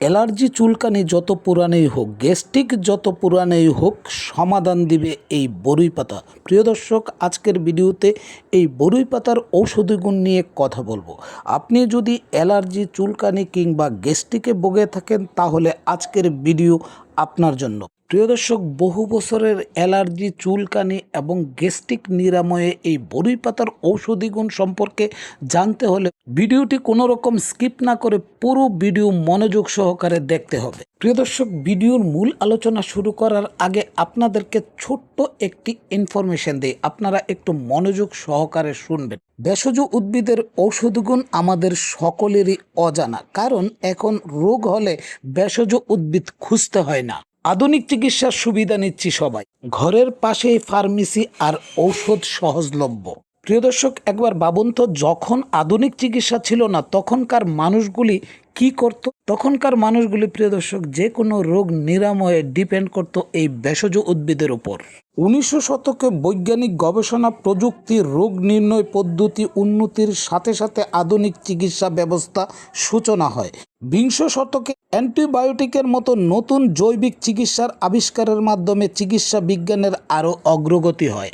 Allergy চুলকানি যত পুরানেই হোক, গ্যাস্ট্রিক যত পুরানেই হোক, সমাধান দিবে এই বরুই পাতা। প্রিয় দর্শক, আজকের ভিডিওতে এই বরুই পাতার ঔষধি গুণ নিয়ে কথা বলব। আপনি যদি অ্যালার্জি চুলকানি কিংবা গ্যাস্ট্রিকে বগে থাকেন, তাহলে আজকের ভিডিও আপনার জন্য। প্রিয় দর্শক, বহু বছরের অ্যালার্জি, চুলকানি এবং গ্যাস্ট্রিক নিরাময়ে এই বরুই পাতার ঔষধি গুণ সম্পর্কে জানতে হলে ভিডিওটি কোনো রকম স্কিপ না করে পুরো ভিডিও মনোযোগ সহকারে দেখতে হবে। প্রিয় দর্শক, ভিডিওর মূল আলোচনা শুরু করার আগে আপনাদেরকে ছোট্ট একটি ইনফরমেশন দেই। আপনারা একটু মনোযোগ সহকারে শুনবেন। ভেষজ উদ্ভিদের ঔষধি গুণ আমাদের সকলেরই অজানা, কারণ এখন রোগ হলে ভেষজ উদ্ভিদ খুঁজতে হয় না। আধুনিক চিকিৎসার সুবিধা নিচ্ছি সবাই। ঘরের পাশেই ফার্মেসি আর ঔষধ সহজলভ্য। প্রিয় দর্শক, একবার ভাবুন তো, যখন আধুনিক চিকিৎসা ছিল না, তখনকার মানুষগুলি কি করত? তখনকার মানুষগুলি, প্রিয় দর্শক, যে কোনো রোগ নিরাময়ে ডিপেন্ড করত এই ভেষজ উদ্ভিদের উপর। উনিশশো শতকে বৈজ্ঞানিক গবেষণা প্রযুক্তি, রোগ নির্ণয় পদ্ধতি উন্নতির সাথে সাথে আধুনিক চিকিৎসা ব্যবস্থা সূচনা হয়। বিংশ শতকে অ্যান্টিবায়োটিকের মতো নতুন জৈবিক চিকিৎসার আবিষ্কারের মাধ্যমে চিকিৎসা বিজ্ঞানের আরও অগ্রগতি হয়।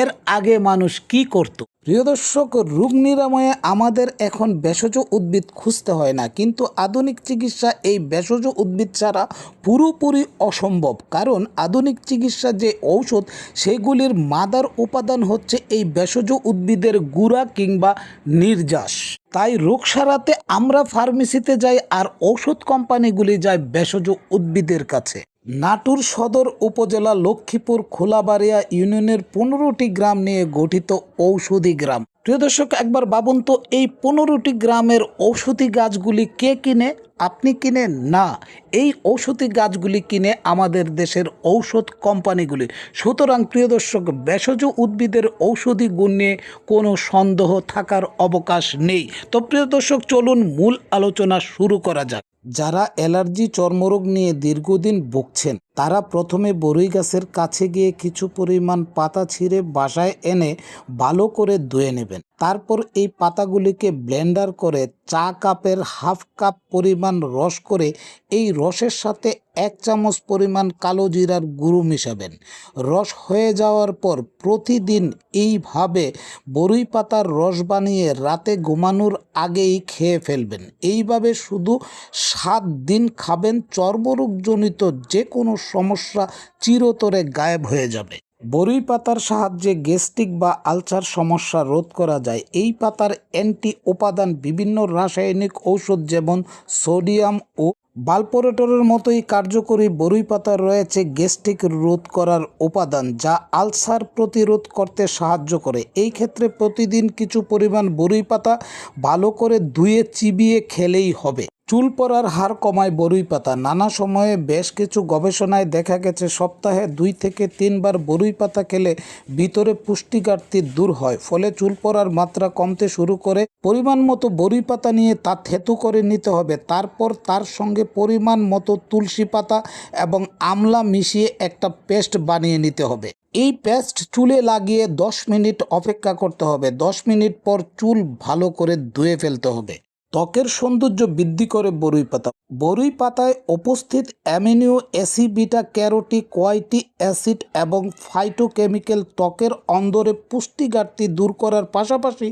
এর আগে মানুষ কি করত? প্রিয় দর্শক, রোগ নিরাময়ে আমাদের এখন ভেষজ উদ্ভিদ খুঁজতে হয় না, কিন্তু আধুনিক চিকিৎসা এই ভেষজ উদ্ভিদ ছাড়া পুরোপুরি অসম্ভব। কারণ আধুনিক চিকিৎসা যে ঔষধ, সেগুলির মাদার উপাদান হচ্ছে এই ভেষজ উদ্ভিদের গুঁড়া কিংবা নির্যাস। তাই রোগ সারাতে আমরা ফার্মেসিতে যাই আর ঔষধ কোম্পানিগুলি যায় ভেষজ উদ্ভিদের কাছে। নাটুর সদর উপজেলা লক্ষ্মীপুর খোলাবাড়িয়া ইউনিয়নের পনেরোটি গ্রাম নিয়ে গঠিত ঔষধি গ্রাম। প্রিয় দর্শক, একবার ভাবুন তো, এই পনেরোটি গ্রামের ঔষধি গাছগুলি কে কিনে আপনি কিনে, না, এই ঔষধি গাছগুলি কিনে আমাদের দেশের ঔষধ কোম্পানিগুলি। সুতরাং প্রিয় দর্শক, ভেষজ উদ্ভিদের ঔষধি গুণ নিয়ে কোনো সন্দেহ থাকার অবকাশ নেই। তো প্রিয় দর্শক, চলুন মূল আলোচনা শুরু করা যাক। যারা অ্যালার্জি চর্মরোগ নিয়ে দীর্ঘদিন ভুগছেন, তারা প্রথমে বরুই গাছের কাছে গিয়ে কিছু পরিমাণ পাতা ছিঁড়ে বাসায় এনে ভালো করে ধুয়ে নেবেন। তারপর এই পাতাগুলিকে ব্লেন্ডার করে চা কাপের হাফ কাপ পরিমাণ রস করে এই রসের সাথে এক চামচ পরিমাণ কালো জিরার গুঁড়ো মিশাবেন। রস হয়ে যাওয়ার পর প্রতিদিন এইভাবে বরুই পাতার রস বানিয়ে রাতে ঘুমানোর আগেই খেয়ে ফেলবেন। এইভাবে শুধু সাত দিন খাবেন, চর্মরোগজনিত যে কোনো সমস্যা চিরতরে গায়েব হয়ে যাবে। বরুই পাতার সাহায্যে গ্যাস্ট্রিক বা আলসার সমস্যা রোধ করা যায়। এই পাতার অ্যান্টি উপাদান বিভিন্ন রাসায়নিক ঔষধ যেমন সোডিয়াম ও বালপোরেটরের মতোই কার্যকরী বরুই পাতার রয়েছে গ্যাস্ট্রিক রোধ করার উপাদান, যা আলসার প্রতিরোধ করতে সাহায্য করে। এই ক্ষেত্রে প্রতিদিন কিছু পরিমাণ বরুই পাতা ভালো করে ধুয়ে, চিবিয়ে খেলেই হবে। চুল পড়ার হার কমায় বরুই পাতা। নানা সময়ে বেশ কিছু গবেষণায় দেখা গেছে, সপ্তাহে দুই থেকে তিনবার বরুই পাতা খেলে ভিতরে পুষ্টি ঘাটতি দূর হয়। ফলে চুল পড়ার মাত্রা কমতে শুরু করে, পরিমাণ মতো বরুই পাতা নিয়ে তা থেতু করে নিতে হবে। তারপর তার সঙ্গে পরিমাণ মতো তুলসী পাতা এবং আমলা মিশিয়ে একটা পেস্ট বানিয়ে নিতে হবে। এই পেস্ট চুলে লাগিয়ে দশ মিনিট অপেক্ষা করতে হবে। দশ মিনিট পর চুল ভালো করে ধুয়ে ফেলতে হবে। ত্বকের সৌন্দর্য বৃদ্ধি করে বরুই পাতা। বরুই পাতায় উপস্থিত অ্যামিনিও অ্যাসিবিটা ক্যারোটি, কোয়াইটি অ্যাসিড এবং ফাইটোকেমিক্যাল ত্বকের অন্দরে পুষ্টি ঘাটতি দূর করার পাশাপাশি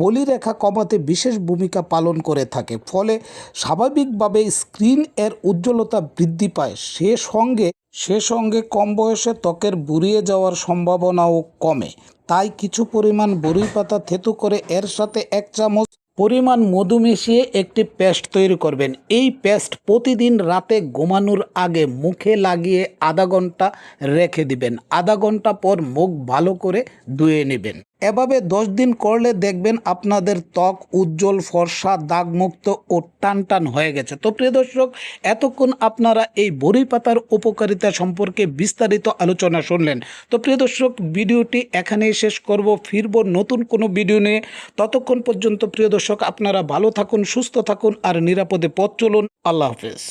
বলিরেখা কমাতে বিশেষ ভূমিকা পালন করে থাকে। ফলে স্বাভাবিকভাবে স্ক্রিন এর উজ্জ্বলতা বৃদ্ধি পায়। সে সঙ্গে সে সঙ্গে কম বয়সে ত্বকের বুড়িয়ে যাওয়ার সম্ভাবনাও কমে। তাই কিছু পরিমাণ বরুই পাতা থেতু করে এর সাথে এক চামচ পরিমাণ মধু মিশিয়ে একটি পেস্ট তৈরি করবেন। এই পেস্ট প্রতিদিন রাতে ঘুমানোর আগে মুখে লাগিয়ে আধা ঘণ্টা রেখে দিবেন। আধা ঘণ্টা পর মুখ ভালো করে ধুয়ে নেবেন। এভাবে দশ দিন করলে দেখবেন আপনাদের ত্বক উজ্জ্বল, ফর্সা, দাগমুক্ত ও টান টান হয়ে গেছে। তো প্রিয় দর্শক, এতক্ষণ আপনারা এই বড়ি পাতার উপকারিতা সম্পর্কে বিস্তারিত আলোচনা শুনলেন। তো প্রিয় দর্শক, ভিডিওটি এখানেই শেষ করব। ফিরব নতুন কোনো ভিডিও নিয়ে। ততক্ষণ পর্যন্ত প্রিয় দর্শক, আপনারা ভালো থাকুন, সুস্থ থাকুন আর নিরাপদে পথ চলুন। আল্লাহ হাফেজ।